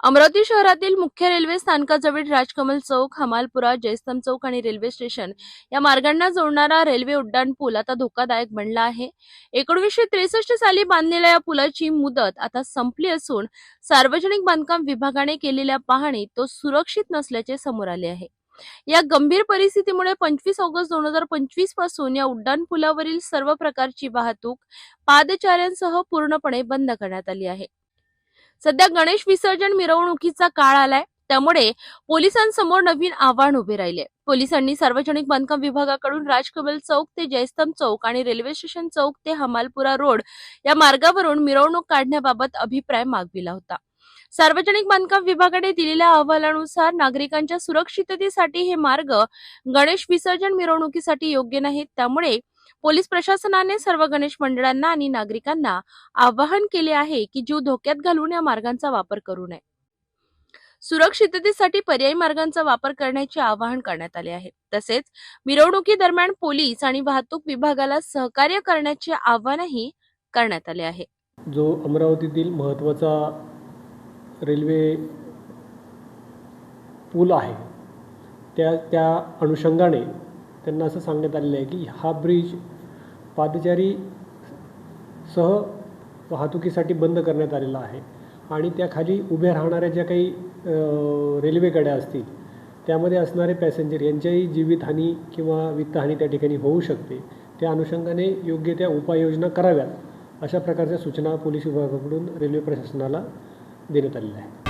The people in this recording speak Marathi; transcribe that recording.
अमरावती शहरातील मुख्य रेल्वे स्थानकाजवळ राजकमल चौक हमालपुरा जयस्तंभ चौक आणि रेल्वे स्टेशन या मार्गांना जोडणारा रेल्वे उड्डाण पूल आता धोकादायक बनला आहे. एकोणीसशे त्रेसष्ट साली बांधलेल्या या पुलाची मुदत आता संपली असून सार्वजनिक बांधकाम विभागाने केलेल्या पाहणीत तो सुरक्षित नसल्याचे समोर आले आहे. या गंभीर परिस्थितीमुळे पंचवीस ऑगस्ट दोन हजार पंचवीसपासून या उड्डाण पुलावरील सर्व प्रकारची वाहतूक पादचाऱ्यांसह पूर्णपणे बंद करण्यात आली आहे. सध्या गणेश विसर्जन मिरवणुकीचा काळ आलाय. त्यामुळे पोलिसांसमोर नवीन आव्हान उभे राहिले. पोलिसांनी सार्वजनिक बांधकाम विभागाकडून राजकमल चौक ते जयस्तंभ चौक आणि रेल्वे स्टेशन चौक ते हमालपुरा रोड या मार्गावरून मिरवणूक काढण्याबाबत अभिप्राय मागविला होता. सार्वजनिक बांधकाम विभागाने दिलेल्या अहवालानुसार नागरिकांच्या सुरक्षिततेसाठी हे मार्ग गणेश विसर्जन मिरवणुकीसाठी योग्य नाहीत. त्यामुळे पोलीस प्रशासनाने सर्व गणेश मंडळांना आणि नागरिकांना आवाहन केले आहे की जीव धोक्यात घालून या मार्गांचा वापर करू नये. सुरक्षिततेसाठी पर्यायी मार्गांचा वापर करण्याचे आवाहन करण्यात आले आहे. तसेच मिरवणुकीदरम्यान पोलीस आणि वाहतूक विभागाला सहकार्य करण्याचे आवाहनही करण्यात आले आहे. जो अमरावतीतील महत्त्वाचा रेल्वे पूल आहे त्या त्या अनुषंगाने त्यांना असं सांगण्यात आलेलं आहे की हा ब्रिज पादचारी सह वाहतुकीसाठी बंद करण्यात आलेला आहे. आणि त्याखाली उभ्या राहणाऱ्या ज्या काही रेल्वेगाड्या रेल्वे गाड्या असतील त्यामध्ये असणारे पॅसेंजर यांच्याही जीवितहानी किंवा वित्तहानी त्या ठिकाणी होऊ शकते. त्या अनुषंगाने योग्य त्या उपाययोजना कराव्यात अशा प्रकारच्या सूचना पोलीस विभागाकडून रेल्वे प्रशासनाला देण्यात आलेल्या आहेत.